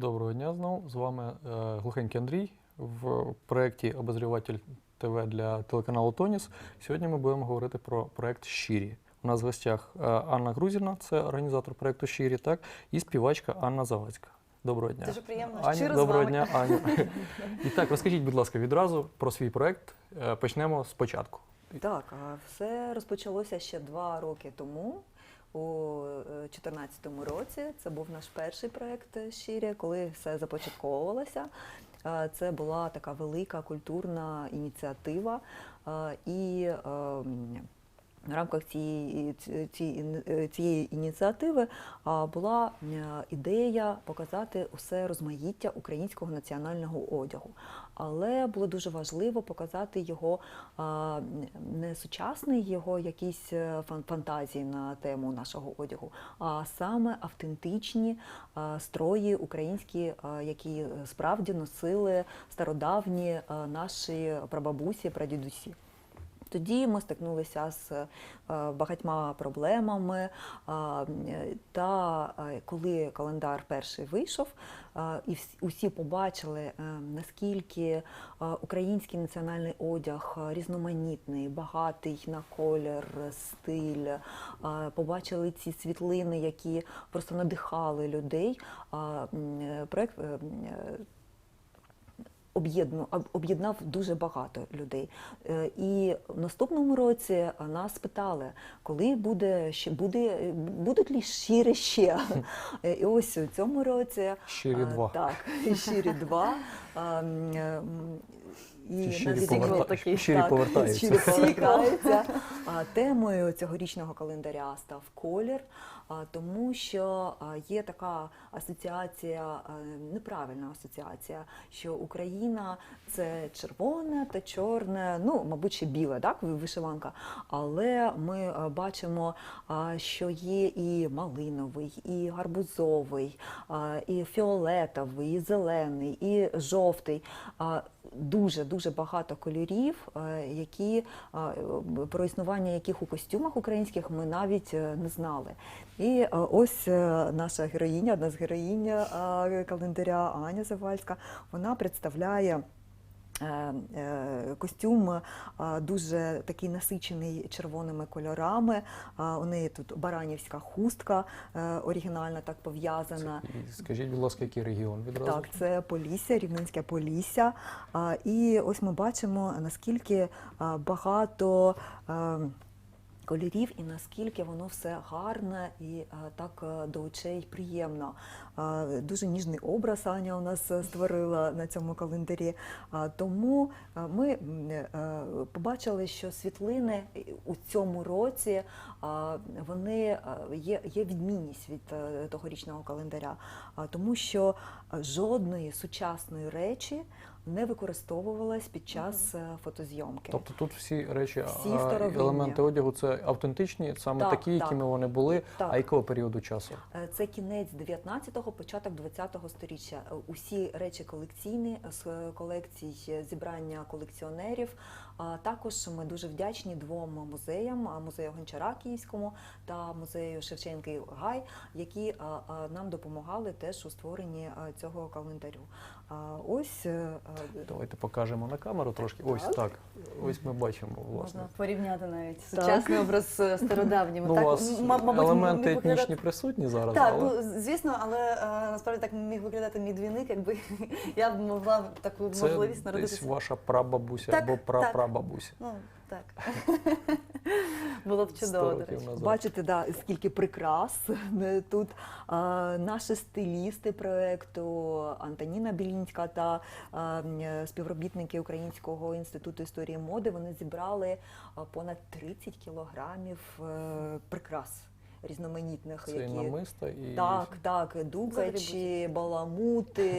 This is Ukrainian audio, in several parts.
Доброго дня знову. З вами е, Глухенький Андрій в проєкті Обозріватель ТВ для телеканалу Тоніс. Сьогодні ми будемо говорити про проєкт Щирі. У нас в гостях е, Анна Грузіна, це організатор проєкту Щирі, так, і співачка Анна Завадська. Доброго дня. Дуже приємно. Аня, Щиро з доброго вами. дня, Аню. І так, розкажіть, будь ласка, відразу про свій проєкт. Е, Почнемо спочатку. Так, все розпочалося ще два роки тому. У 2014 році це був наш перший проект «Щиря», коли все започатковувалося. Е, Це була така велика культурна ініціатива. е, І е, м, в рамках цієї, ці- ці- е, цієї ініціативи була е, ідея показати усе розмаїття українського національного одягу. Але було дуже важливо показати його не сучасний його якісь е, фантазії на тему нашого одягу, а саме автентичні строї українські, які справді носили стародавні наші прабабусі, прадідусі. Тоді ми стикнулися з е, багатьма проблемами. е, Та е, коли календар перший вийшов, і усі побачили, наскільки український національний одяг різноманітний, багатий на колір, стиль, побачили ці світлини, які просто надихали людей. Проект е, м, е, об'єдну- об- об'єднав дуже багато людей. Е, І в наступному році е, нас питали, коли буде ще буде, будуть ли щири ще. Е, І ось у цьому році Щирі е, 2. Так, щирі два. А, м, е, м, І Щирі щирі повертаються. щирі повертаються. Темою цьогорічного календаря став колір, тому що є така асоціація, неправильна асоціація, що Україна це червоне та чорне, ну, мабуть, ще біле, так, вишиванка. Але ми бачимо, що є і малиновий, і гарбузовий, і фіолетовий, і зелений, і жовтий. А, Дуже дуже багато кольорів, е, які е, про існування яких у костюмах українських ми навіть е, не знали. І ось наша героїня, одна з героїнь календаря Аня Завальська, вона представляє. Е, е, Костюм е, дуже такий насичений червоними кольорами. У неї тут баранівська хустка оригінальна, так пов'язана. Скажіть, будь ласка, який регіон відразу? Так, це Полісся, Рівненське Полісся. І ось ми бачимо, наскільки багато кольорів і наскільки воно все гарне і так до очей приємно. Дуже ніжний образ Аня у нас е, створила на цьому календарі. Тому ми е, побачили, що світлини у цьому році вони є, є відмінність від е, тогорічного календаря, тому що жодної сучасної речі не використовувалась під час е, фотозйомки. Тобто тут всі речі, Всі елементи одягу це автентичні, саме Так, такі, так. якими вони були, Так. а якого періоду часу? Е, Це кінець 19-го, початок 20-го сторіччя. Усі речі колекційні з е, колекцій е, зібрання колекціонерів. А Також ми дуже вдячні двом музеям: музею Гончара Київському та музею Шевченка і Гай, які нам допомагали теж у створенні цього календарю. Ось е, е, Давайте покажемо на камеру трошки. Ось Так. так. Ось ми бачимо, власне. Можна порівняти навіть Так. сучасний образ з стародавнім. Ну, у так, вас м- мабуть, елементи міг етнічні виглядати- присутні зараз, Так, але ну звісно, але е, насправді так міг виглядати мій двійник, якби я б могла таку це можливість десь народитися. ваша прабабуся Так, або так. Прапрабабуся. Ну так було б чудово. До речі. назад. Бачите, да, скільки прикрас тут. А, наші стилісти проекту Антоніна Білінська та а, співробітники Українського інституту історії моди вони зібрали понад 30 кілограмів е, прикрас різноманітних, Це і намиста, і так, так, дукачі, баламути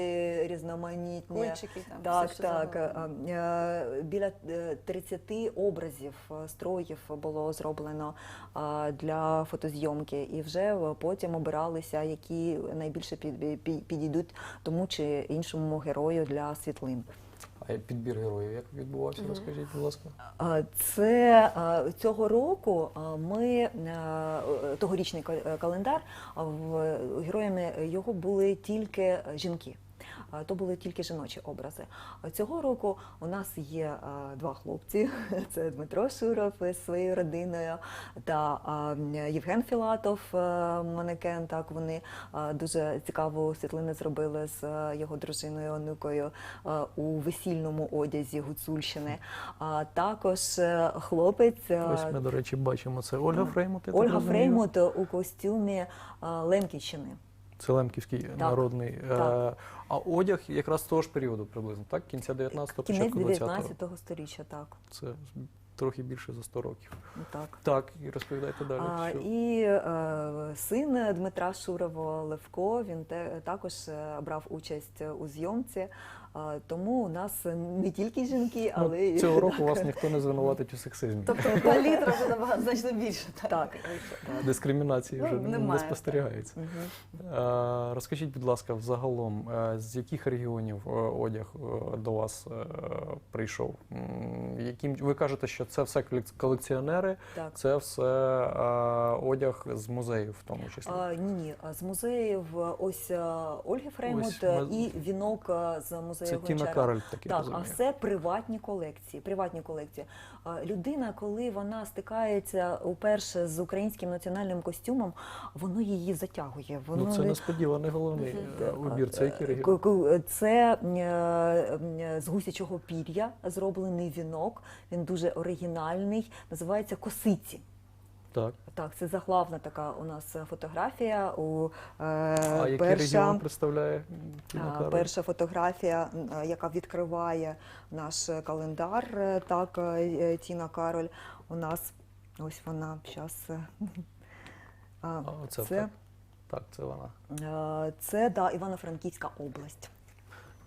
різноманітні. Кульчики там, Так, все, так. завгодно. Е, Біля е, 30 образів е, строїв було зроблено е, для фотозйомки, і вже е, потім обиралися, які найбільше під- під- підійдуть тому чи іншому герою для світлин. А підбір героїв як відбувався? Розкажіть, будь ласка. Це цього року а, ми е, тогорічний е, календар а, в героями його були тільки жінки. То були тільки жіночі образи. Цього року у нас є два хлопці: це Дмитро Шуров із своєю родиною та Євген Філатов, е, манекен. Так вони дуже цікаву світлину зробили з е, його дружиною онукою е, у весільному одязі Гуцульщини. А також хлопець Ось ми, до речі, бачимо це Ольга Фреймут. Ольга. Фреймут у костюмі Лемківщини. Це Лемківський народний. Е, так. А одяг якраз того ж періоду приблизно, так? Кінця 19-го, початку 20-го. 19 сторіччя, так. Це трохи більше за 100 років. так. Так, і розповідайте далі. А, що- і е, син Дмитра Шурова Левко він те, також е, брав участь у зйомці. Тому у нас не тільки жінки, Ну, але й Цього року вас ніхто не звинуватить у сексизмі. Тобто палітра вже набагато значно більше. Так. так. Дискримінації вже Ну, не, немає, спостерігається. Мгм. Е, Розкажіть, будь ласка, взагалом, е, з яких регіонів е, одяг е, до вас е, прийшов? Яким ви кажете, що це все колек- колекціонери, Так. це все е, одяг з музеїв, в тому числі. А, ні, ні, з музеїв ось е, Ольги Фреймут е, і вінок е, з музею Це Тіна. Кароль таки Так, а все приватні колекції. Приватні колекції. Людина, коли вона стикається уперше з українським національним костюмом, воно її затягує. Воно Ну, це не- несподіваний головний е, убір. Це який регіон? Це е, е, з гусячого пір'я зроблений вінок. Він дуже оригінальний. Називається косиці. Так. Так, це заглавна така у нас фотографія. У, е, А який перша, регіон представляє Кароль? перша фотографія, е, яка відкриває наш календар, е, так, е, Тіна Кароль. У нас ось вона зараз. А, А, оце це, так. Так, це вона. це да, Івано-Франківська область.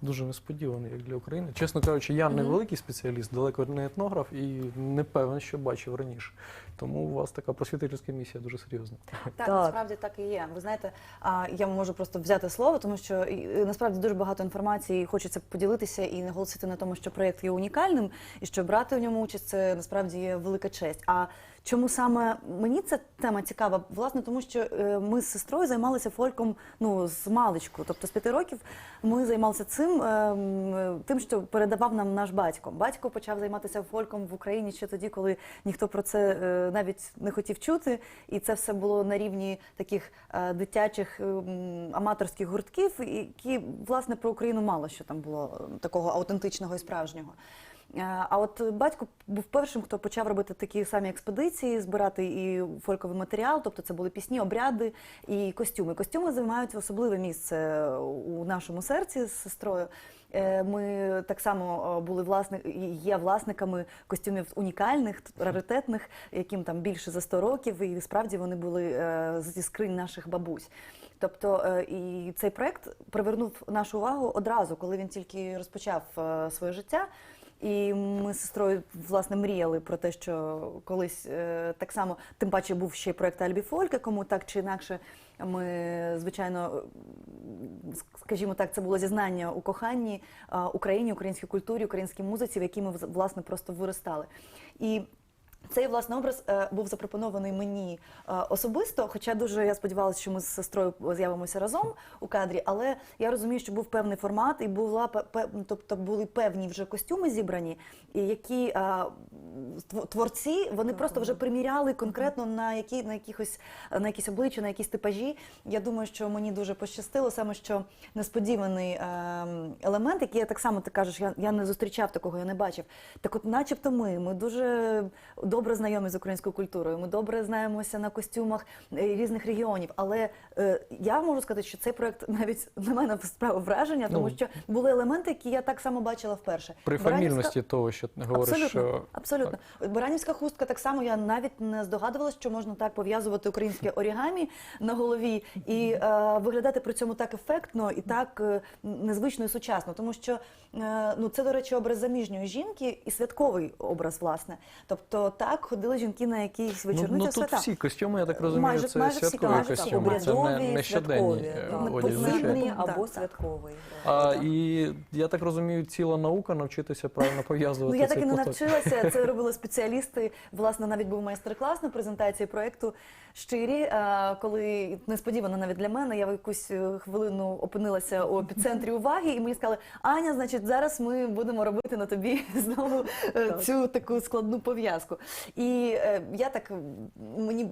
Дуже несподіваний, як для України. Чесно кажучи, я не великий спеціаліст, далеко не етнограф і не певен, що бачив раніше. Тому у вас така просвітительська місія дуже серйозна. Так, Так. насправді так і є. Ви знаєте, а, я можу просто взяти слово, тому що і, насправді дуже багато інформації хочеться поділитися і наголосити на тому, що проєкт є унікальним, і що брати в ньому участь це насправді є велика честь. А чому саме мені ця тема цікава? Власне, тому що е, ми з сестрою займалися фольком ну з маличку. Тобто з п'яти років ми займалися цим, е, тим, що передавав нам наш батько. Батько почав займатися фольком в Україні ще тоді, коли ніхто про це е, навіть не хотів чути, і це все було на рівні таких дитячих е, аматорських гуртків, які власне про Україну мало що там було е, такого аутентичного і справжнього. Е, А от батько був першим, хто почав робити такі самі експедиції, збирати і фольковий матеріал, тобто це були пісні, обряди і костюми. Костюми займають особливе місце у нашому серці з сестрою. Е, Ми так само е, були власни, і є власниками костюмів унікальних, раритетних, яким там більше за 100 років, і справді вони були зі скринь наших бабусь. Тобто і цей проект привернув нашу увагу одразу, коли він тільки розпочав своє життя. І ми з сестрою власне мріяли про те, що колись е, так само, тим паче був ще й проект Альбі Фолька, кому так чи інакше ми, звичайно, скажімо так, це було зізнання у коханні е, Україні, українській культурі, українській музиці, в якій ми власне просто виростали. І цей власне образ е, був запропонований мені е, особисто, хоча дуже я сподівалася, що ми з сестрою з'явимося разом у кадрі, але я розумію, що був певний формат, і була тобто були певні вже костюми зібрані, які е, творці вони просто вже приміряли конкретно на які на якихось на якісь обличчя, на якісь типажі. Я думаю, що мені дуже пощастило, саме що несподіваний е, елемент, який я так само ти кажеш, я, я не зустрічав такого, я не бачив. Так, от, начебто, ми, ми дуже добре знайомі з українською культурою. Ми добре знаємося на костюмах е, різних регіонів. Але е, я можу сказати, що цей проект навіть на мене справив враження, тому Ну, що були елементи, які я так само бачила вперше. При Баранівська- фамільності того, що говориш, Абсолютно, що абсолютно. Баранівська хустка так само. Я навіть не здогадувалася, що можна так пов'язувати українське орігамі на голові і е, виглядати при цьому так ефектно і так е, незвично і сучасно. Тому що е, ну це, до речі, образ заміжньої жінки і святковий образ, власне. Тобто, так. ходили жінки на якісь Ну, вечорниці ну тут свята. всі костюми, я так розумію, Майже- це майже всі, святкові майже всі. костюми, це не, обрядові, не щоденні святкові, е, одяг, або святковий. А, і я так розумію, ціла наука навчитися правильно Ну пов'язувати я цей так і не навчилася. Це робили спеціалісти. Власне, навіть був майстер-клас на презентації проекту щирі. е, Коли несподівано навіть для мене, я в якусь е, хвилину опинилася у епіцентрі уваги, і мені сказали, Аня, значить, зараз ми будемо робити на тобі знову цю таку складну пов'язку. І е, я так мені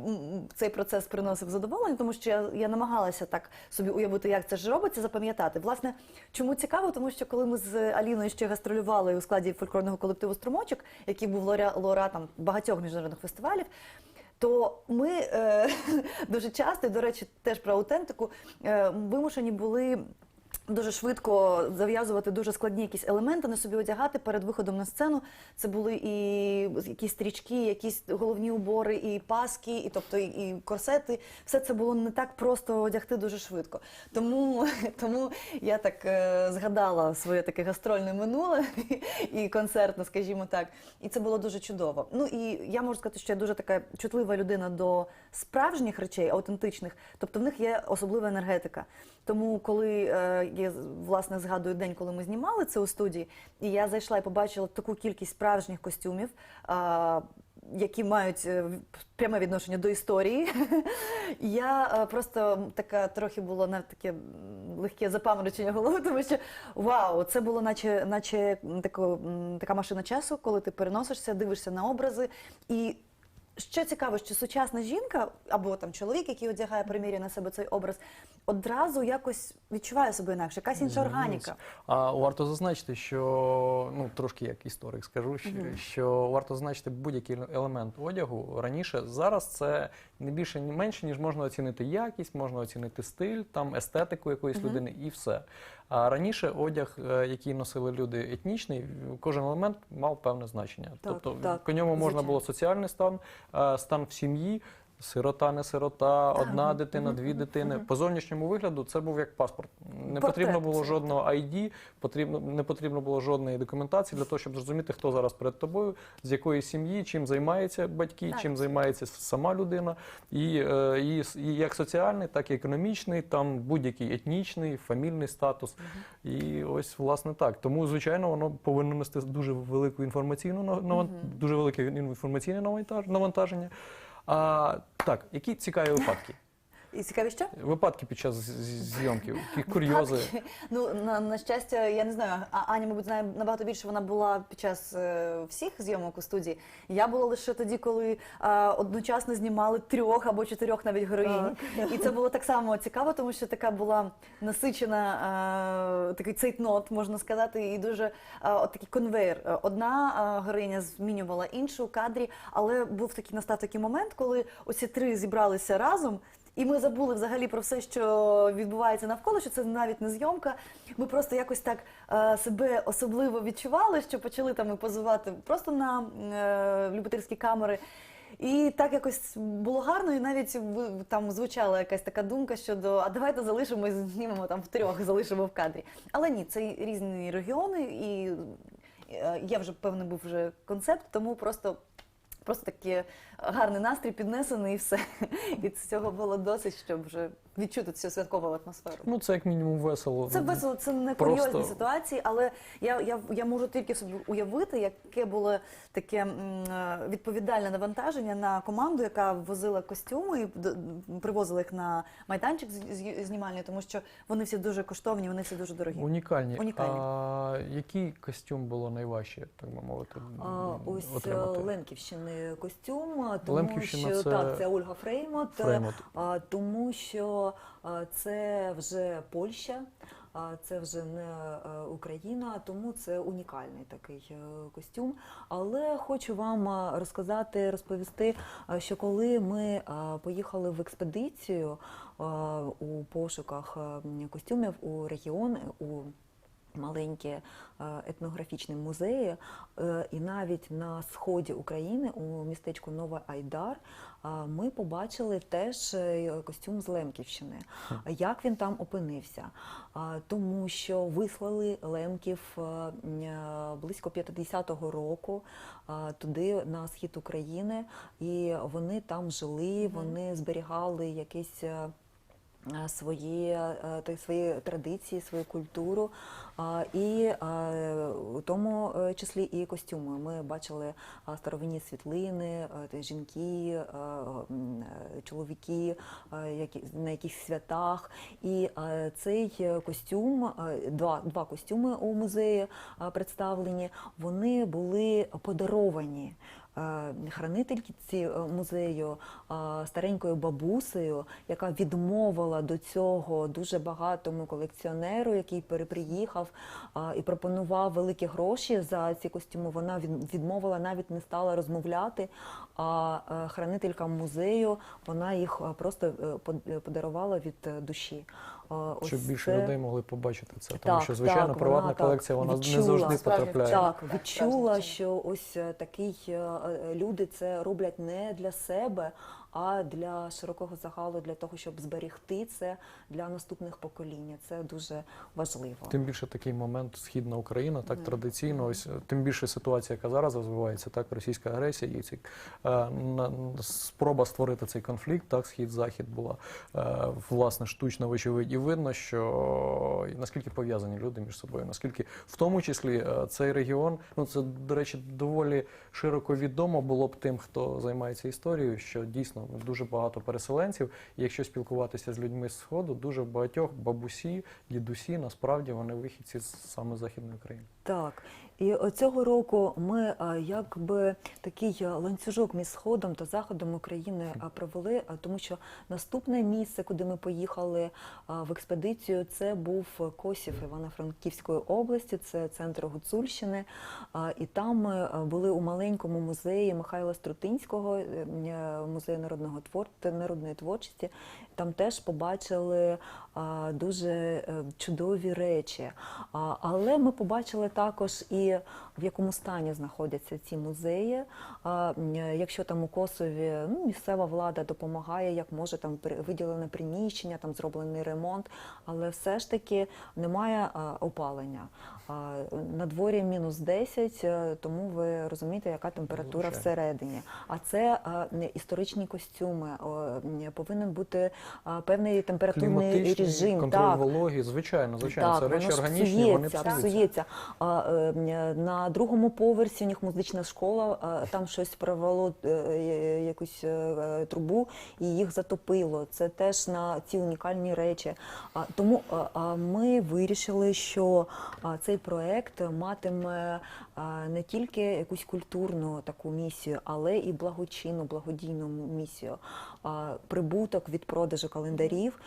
цей процес приносив задоволення, тому що я, я намагалася так собі уявити, як це ж робиться, запам'ятати. Власне, чому цікаво, тому що коли ми з Аліною ще гастролювали у складі фольклорного колективу Струмочок, який був лауреа- лауреатом багатьох міжнародних фестивалів. То ми е, дуже часто, до речі, теж про аутентику, е, вимушені були дуже швидко зав'язувати дуже складні якісь елементи на собі одягати перед виходом на сцену. Це були і якісь стрічки, якісь головні убори, і паски, і тобто і, корсети. Все це було не так просто одягти дуже швидко. Тому, тому я так е, згадала своє таке гастрольне минуле і концертне, скажімо так. І це було дуже чудово. Ну і я можу сказати, що я дуже така чутлива людина до справжніх речей, аутентичних. Тобто в них є особлива енергетика. Тому, коли е, я власне згадую день, коли ми знімали це у студії, і я зайшла і побачила таку кількість справжніх костюмів. е, які мають е, пряме відношення до історії. Я просто така трохи було навіть таке легке запаморочення голови, тому що вау, це було наче, наче тако, така машина часу, коли ти переносишся, дивишся на образи. І що цікаво, що сучасна жінка або там чоловік, який одягає примірює на себе цей образ, одразу якось відчуває себе інакше, якась інша органіка. А варто зазначити, що ну трошки як історик скажу, що, що варто зазначити будь-який елемент одягу раніше. Зараз це не більше, ні менше, ніж можна оцінити якість, можна оцінити стиль, там естетику якоїсь людини і все. А раніше одяг, е, який носили люди етнічний, кожен елемент мав певне значення. Так, тобто так, по ньому можна звичайно. було соціальний стан, е, стан в сім'ї. Сирота, не сирота, одна дитина, дві дитини. По зовнішньому вигляду це був як паспорт. Не потрібно було жодного ID, потрібно не потрібно було жодної документації для того, щоб зрозуміти, хто зараз перед тобою, з якої сім'ї, чим займаються батьки, чим займається сама людина, і, е, і, і як соціальний, так і економічний, там будь-який етнічний, фамільний статус. І ось власне так. Тому, звичайно, воно повинно нести дуже велику інформаційну дуже велике інформаційне навантаж- навантаження. А так, які цікаві випадки? І цікаві що? Випадки під час з- з- зйомки, які курйози. Випадки. Ну на, на щастя, я не знаю. А Аня, мабуть, знає набагато більше. Вона була під час е, всіх зйомок у студії. Я була лише тоді, коли е, одночасно знімали трьох або чотирьох навіть героїнь. І це було так само цікаво, тому що така була насичена е, такий цейтнот, можна сказати, і дуже е, от такий конвейер. Одна е, героїня змінювала іншу у кадрі, але був такий настав такий момент, коли оці три зібралися разом. І ми забули взагалі про все, що відбувається навколо, що це навіть не зйомка. Ми просто якось так е, себе особливо відчували, що почали там і просто на е, любительські камери. І так якось було гарно, і навіть там звучала якась така думка щодо а давайте залишимо і знімемо там втрьох, залишимо в кадрі. Але ні, це різні регіони, і е, є вже певний був вже концепт, тому просто. Просто такий гарний настрій піднесений і все. І цього було досить, щоб вже відчути цю святкову атмосферу. Ну, це як мінімум весело. Це весело, це не Просто- курйозні ситуації, але я, я, я можу тільки собі уявити, яке було таке е, відповідальне навантаження на команду, яка возила костюми і привозила їх на майданчик знімальний, тому що вони всі дуже коштовні, вони всі дуже дорогі. Унікальні. Унікальні. А який костюм було найважче, так би мовити, А, ось е, отримати? Лемківщини костюм, тому Лемківщина що це- так, це Ольга Фреймот, Фреймот. А, тому що а, це вже Польща. а, Це вже не е, Україна, тому це унікальний такий е, костюм. Але хочу вам розказати, розповісти, що коли ми поїхали в експедицію у пошуках костюмів у регіон, у маленькі е, етнографічні музеї, Е, і навіть на сході України у містечку Нова Айдар е, ми побачили теж костюм з Лемківщини. Як він там опинився? Тому що вислали лемків близько 50-го року туди на схід України, і вони там жили, вони зберігали якісь. Е, Свої, е, свої традиції, свою культуру, і е, у тому числі і костюми. Ми бачили старовинні світлини, жінки, чоловіки які, на якихось святах. І цей костюм, два, два костюми у музеї представлені, вони були подаровані. Е, Хранительці е, музею е, старенькою бабусею, яка відмовила до цього дуже багатому колекціонеру, який переприїхав і пропонував великі гроші за ці костюми. Вона відмовила, навіть не стала розмовляти. А хранителька музею вона їх просто подарувала від душі. Ось Щоб більше це- людей могли побачити це. Тому Так, що, звичайно, так, приватна вона колекція вона не завжди потрапляє. Так, Так, відчула, що ось е, такий е, е, люди це роблять не для себе, а для широкого загалу, для того, щоб зберегти це для наступних поколінь. Це дуже важливо. Тим більше такий момент східна Україна, так традиційно, ось е, тим більше ситуація, яка зараз розвивається, так російська агресія і ці е, спроба створити цей конфлікт, так схід-захід була е, власне штучно вочевидь. І видно, що наскільки пов'язані люди між собою, наскільки в тому числі цей регіон, ну це до речі, доволі широко відомо було б тим, хто займається історією, що дійсно дуже багато переселенців. І якщо спілкуватися з людьми з сходу, дуже багатьох бабусі, дідусі, насправді вони вихідці з саме західної України. Так, і цього року ми якби такий ланцюжок між сходом та заходом України провели, тому що наступне місце, куди ми поїхали в експедицію, це був Косів Івано-Франківської області, це центр Гуцульщини. І там ми були у маленькому музеї Михайла Струтинського, е, е, музею народного твор... народної творчості. Там теж побачили дуже е, чудові речі. Але ми побачили також і в якому стані знаходяться ці музеї. Якщо там у Косові ну, місцева влада допомагає, як може там виділене приміщення, там зроблений ремонт, але все ж таки немає опалення. На дворі мінус 10, е, тому ви розумієте, яка температура Звичайно. всередині. А це історичні костюми. Повинен бути певний температурний режим. контроль так. вологі, звичайно, звичайно, це речі органічні, вони псується, псуються. псується. А, е, на другому поверсі у них музична школа, там щось провело е, е, якусь е, трубу і їх затопило. Це теж на ці унікальні речі. Тому ми вирішили, що цей проект матиме не тільки якусь культурну таку місію, але і благочинну, благодійну місію. Прибуток від продажу календарів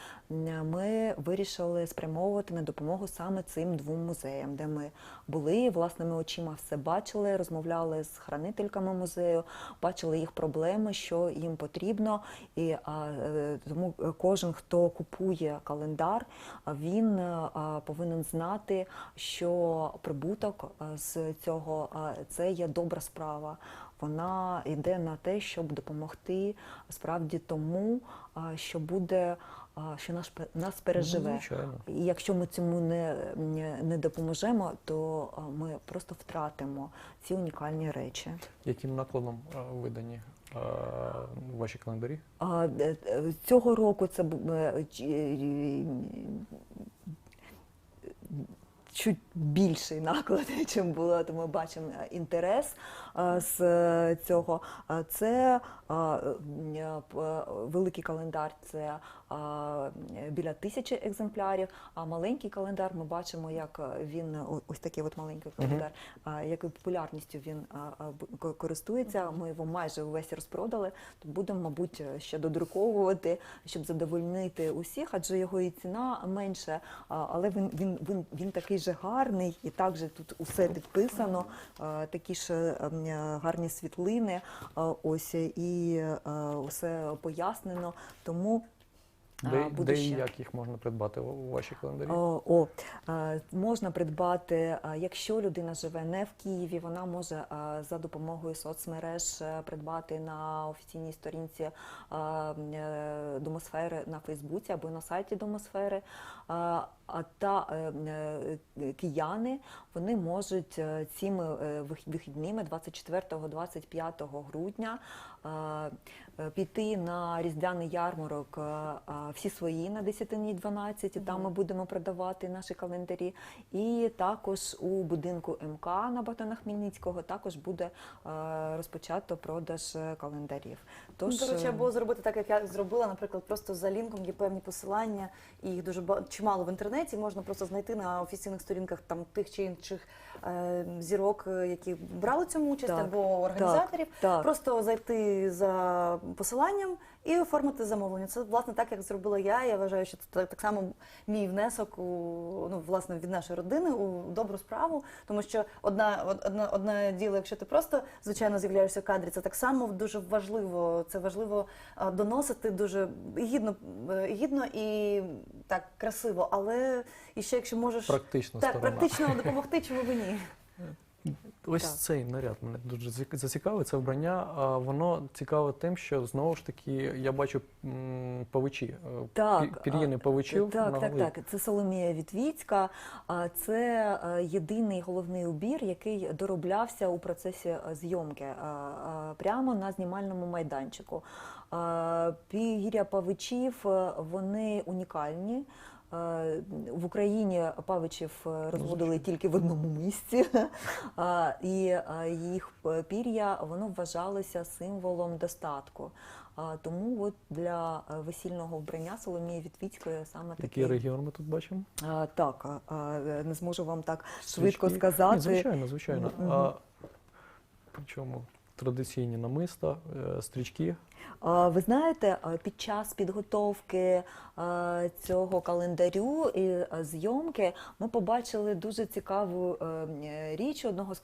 ми вирішили спрямовувати на допомогу саме цим двом музеям, де ми були власними очима, все бачили, розмовляли з хранительками музею, бачили їх проблеми, що їм потрібно. І а, е, тому кожен, хто купує календар, він е, а, повинен знати, що прибуток з цього а, це є добра справа. Вона йде на те, щоб допомогти справді тому, а, що буде, що нас переживе. Ну, звичайно. І якщо ми цьому не, не- допоможемо, то ми просто втратимо ці унікальні речі. Яким накладом видані ваші календарі? Е, е, Цього року це е, чуть більший наклад, чим було, то ми бачимо е, інтерес е, з е, цього. Це великий календар, це біля тисячі екземплярів, а маленький календар ми бачимо, як він ось такий от маленький календар, якою популярністю він користується. Ми його майже увесь розпродали. То будемо, мабуть, ще додруковувати, щоб задовольнити усіх, адже його і ціна менша, а, але він, він, він, він такий же гарний, і також тут усе підписано, такі ж ем, е, гарні світлини, ось і е, усе пояснено. Тому Де, буде де і ще. як їх можна придбати у вашій календарі? О, о, е, можна придбати, е, якщо людина живе не в Києві, вона може е, за допомогою соцмереж е, придбати на офіційній сторінці е, е, домосфери на Фейсбуці або на сайті домосфери. Е, та е, е, кияни вони можуть е, цими е, вихідними 24-25 грудня е, е, піти на різдвяний ярмарок е, е, всі свої на 10 дні 12, і там ми будемо продавати наші календарі. І також у будинку МК на Богдана Хмельницького також буде е, розпочато продаж е, календарів. Тож, до речі, е, або зробити так, як я зробила, наприклад, просто за лінком є певні посилання, і їх дуже чимало в інтернеті. Можна просто знайти на офіційних сторінках там тих чи інших е, зірок, е, які брали цьому участь, Так, або організаторів. так. Просто зайти за посиланням і оформити замовлення. Це власне так, як зробила я. Я вважаю, що це так, так само мій внесок у ну власне від нашої родини у добру справу. Тому що одна од- одна одне діло, якщо ти просто звичайно з'являєшся в кадрі, це так само дуже важливо. Це важливо доносити дуже гідно, е, гідно і так красиво. Але і ще якщо можеш Практична так сторона. практично допомогти, чому б ні. Ось Так. цей наряд мене дуже зацікавив. Це вбрання. А воно цікаве тим, що знову ж таки я бачу павичі, е, Так, пір'їни павичів. Так, на так, так. Це Соломія Вітвіцька. Це е, єдиний головний убір, який дороблявся у процесі е, зйомки прямо на знімальному майданчику. Пір'я павичів вони унікальні. Е, В Україні павичів е, розводили тільки в одному місці, і е, їх е, пір'я воно вважалося символом достатку. Тому от для весільного вбрання Соломії Вітвіцької саме Який такий. регіон ми тут бачимо? А, Так, не зможу вам так швидко сказати. Ні, звичайно, звичайно. Мгм. А, причому традиційні намиста, е, стрічки. Ви знаєте, під час підготовки цього календарю і зйомки ми побачили дуже цікаву е, річ одного з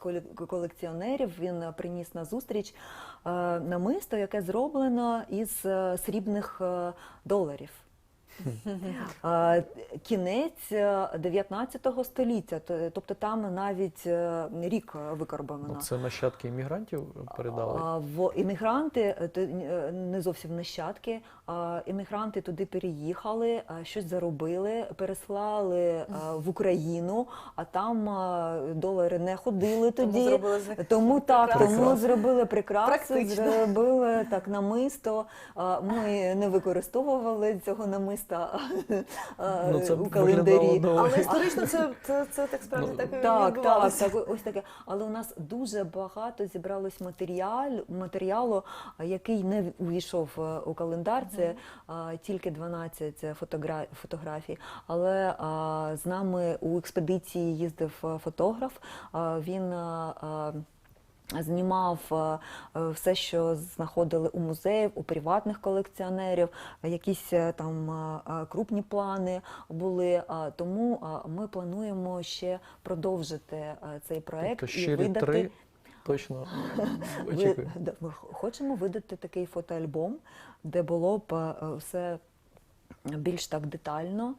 колекціонерів. Він приніс на зустріч е, намисто, яке зроблено із срібних доларів. Е, Кінець е, 19 століття, тобто там навіть е, рік викарбовано. Ну, це нащадки іммігрантів передали. Іммігранти е, е, не зовсім нащадки. Іммігранти туди переїхали, щось заробили, переслали в Україну, а там долари не ходили Тому тоді. зробили Тому так, тому зробили прикраси, зробили так намисто. Ми не використовували цього намиста Ну, це у календарі. Але історично це, це, це так справді Ну, так і Так, так, так, ось таке. Але у нас дуже багато зібралось матеріал, матеріалу, який не увійшов е, у календар. Це а, тільки 12 фотогра... фотографій. Але а, з нами у експедиції їздив е, фотограф. А, він а, Знімав е, е, все, що знаходили у музеїв, у приватних колекціонерів, е, якісь е, там е, е, крупні плани були. Тому е, ми плануємо ще продовжити е, цей проект Тобто і видати. три точно очікую. да, Ми х- хочемо видати такий фотоальбом, де було б е, все більш так детально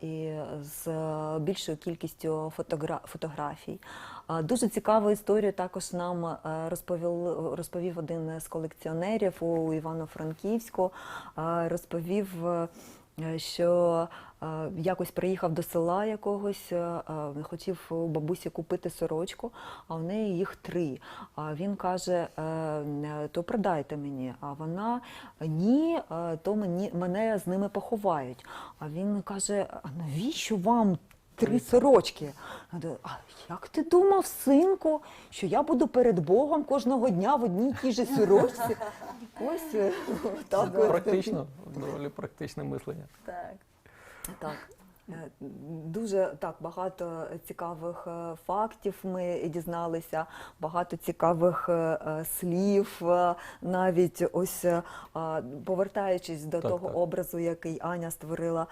і з більшою кількістю фотогра- фотографій. Дуже цікаву історію також нам е, розповів, розповів один з колекціонерів у Івано-Франківську. Розповів, е, що е, якось приїхав до села якогось, е, е, хотів у бабусі купити сорочку, а в неї їх три. А він каже: е, е, то продайте мені. А вона ні, е, то мені мене з ними поховають. А він каже: а навіщо вам? Три сорочки. А як ти думав, синку, що я буду перед Богом кожного дня в одній тій же сорочці? Ось е, так. Практично, доволі практичне мислення. Так. Так. Е, Дуже так багато цікавих е, фактів ми дізналися, багато цікавих е, слів. Навіть ось повертаючись до Так, того так. образу, який Аня створила,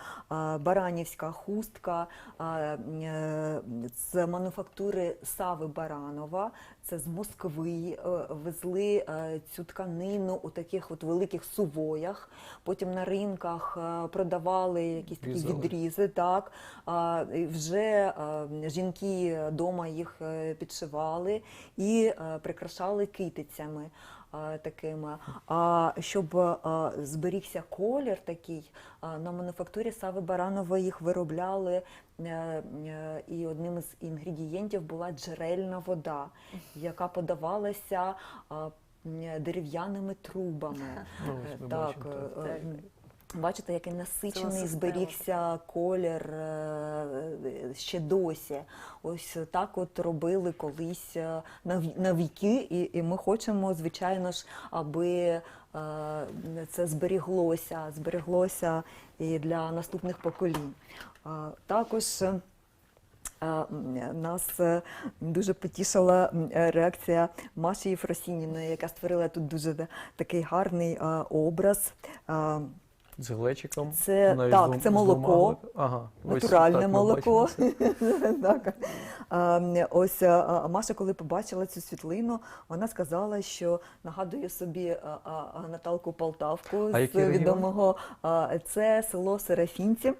баранівська хустка з мануфактури Сави Баранова. Це з Москви везли цю тканину у таких от великих сувоях. Потім на ринках продавали якісь такі Різали. відрізи. Так вже жінки вдома їх е, підшивали і е, прикрашали китицями. е, Такими, а щоб зберігся колір такий, на мануфактурі Сави Баранова їх виробляли, і одним із інгредієнтів була джерельна вода, яка подавалася дерев'яними трубами. Ну, Так, е, е, Бачите, який насичений зберігся колір е, ще досі. Ось так от робили колись е, на віки, і, ми хочемо, звичайно ж, аби е, це зберіглося, збереглося і для наступних поколінь. Е, Також е, Е, Нас е, дуже потішила е, реакція Маші Єфросініної, яка створила тут дуже такий гарний е, образ. З глечиком. Це- навіть так, з це з молоко. Ага, ось Натуральне так молоко. так. Е, Ось а, Маша, коли побачила цю світлину, вона сказала, що нагадує собі а, а, Наталку Полтавку А з відомого. е, Це село Серафінці.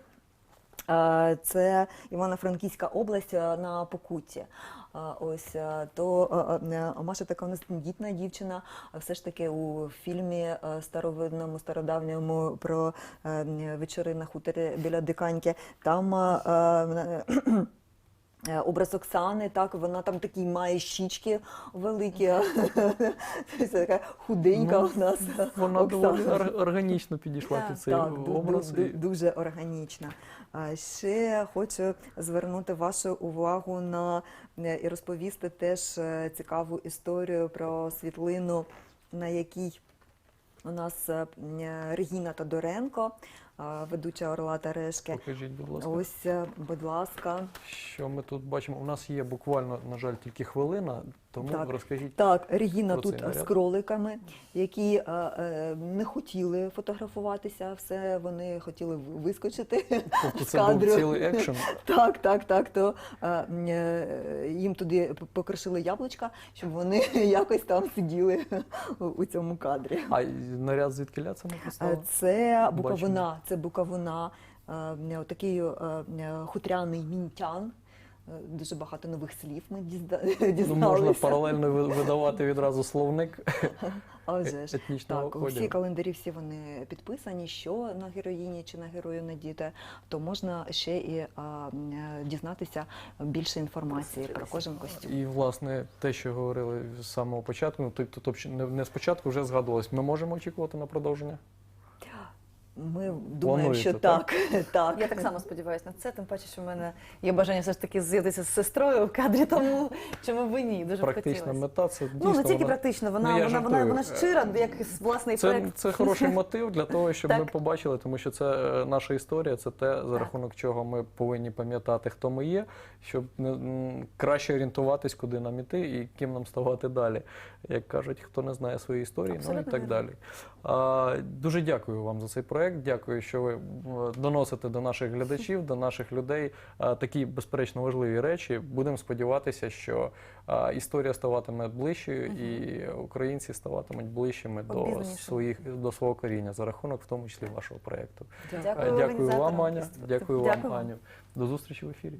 Це Івано-Франківська область на Покутті. Ось то Маша така у нас тендітна дівчина. Все ж таки у фільмі старовидному, стародавньому про е, вечори на хуторі біля Диканьки. Там Образ Оксани, так, вона там такі має щічки великі, це така худенька Ну, у нас. Вона доволі органічно підійшла під цей образ. дуже органічна. А ще хочу звернути вашу увагу на е, і розповісти теж е, цікаву історію про світлину, на якій у нас е, Регіна Тодоренко, е, ведуча Орла та Решки. Покажіть, будь ласка. Ось, е, будь ласка. Що ми тут бачимо? У нас є буквально, на жаль, тільки хвилина, тому Так. розкажіть. Так, Регіна Про тут е, з кроликами, які е, е, не хотіли фотографуватися, все вони хотіли вискочити. Тобто з це був цілий екшен. Так, так, так. То е, е, їм туди покришили яблучка, щоб вони якось там сиділи у- цьому кадрі. А наряд звідки ля це ми Е. Це Буковина, це Буковина, е, такий е, хутряний мінтян. Е, Дуже багато нових слів ми дізда- Ну, можна паралельно видавати відразу словник А вже ж. етнічного Так, всі календарі всі вони підписані, що на героїні чи на герою надіти, то можна ще і а, е, дізнатися більше інформації про кожен костюм. І, власне, те, що говорили з самого початку, ну, тобто тобто, не, не спочатку вже згадувалось, ми можемо очікувати на продовження? Ми думаємо, що так? так. так. Я так само сподіваюся на це, тим паче, що в мене є бажання все ж таки з'явитися з сестрою в кадрі, тому чому б і ні, дуже Практична хотілося. мета це дійсно. Ну, не тільки вона- практично, вона, Ну, вона, вона, вона щира, як власний Це, проект. це хороший мотив для того, щоб ми побачили, тому що це е, наша історія, це те, за рахунок чого ми повинні пам'ятати, хто ми є, щоб не, м, краще орієнтуватись, куди нам іти і ким нам ставати далі. Як кажуть, хто не знає своєї історії, ну і так вірно. далі. А, дуже дякую вам за цей проект. Дякую, що ви доносите до наших глядачів, до наших людей е, такі безперечно важливі речі. Будемо сподіватися, що е, історія ставатиме ближчою, і українці ставатимуть ближчими до своїх до свого коріння за рахунок, в тому числі вашого проекту. Дякую Е, Дякую вам. Аня. Дякую вам, Дякую вам. Аню. До зустрічі в ефірі.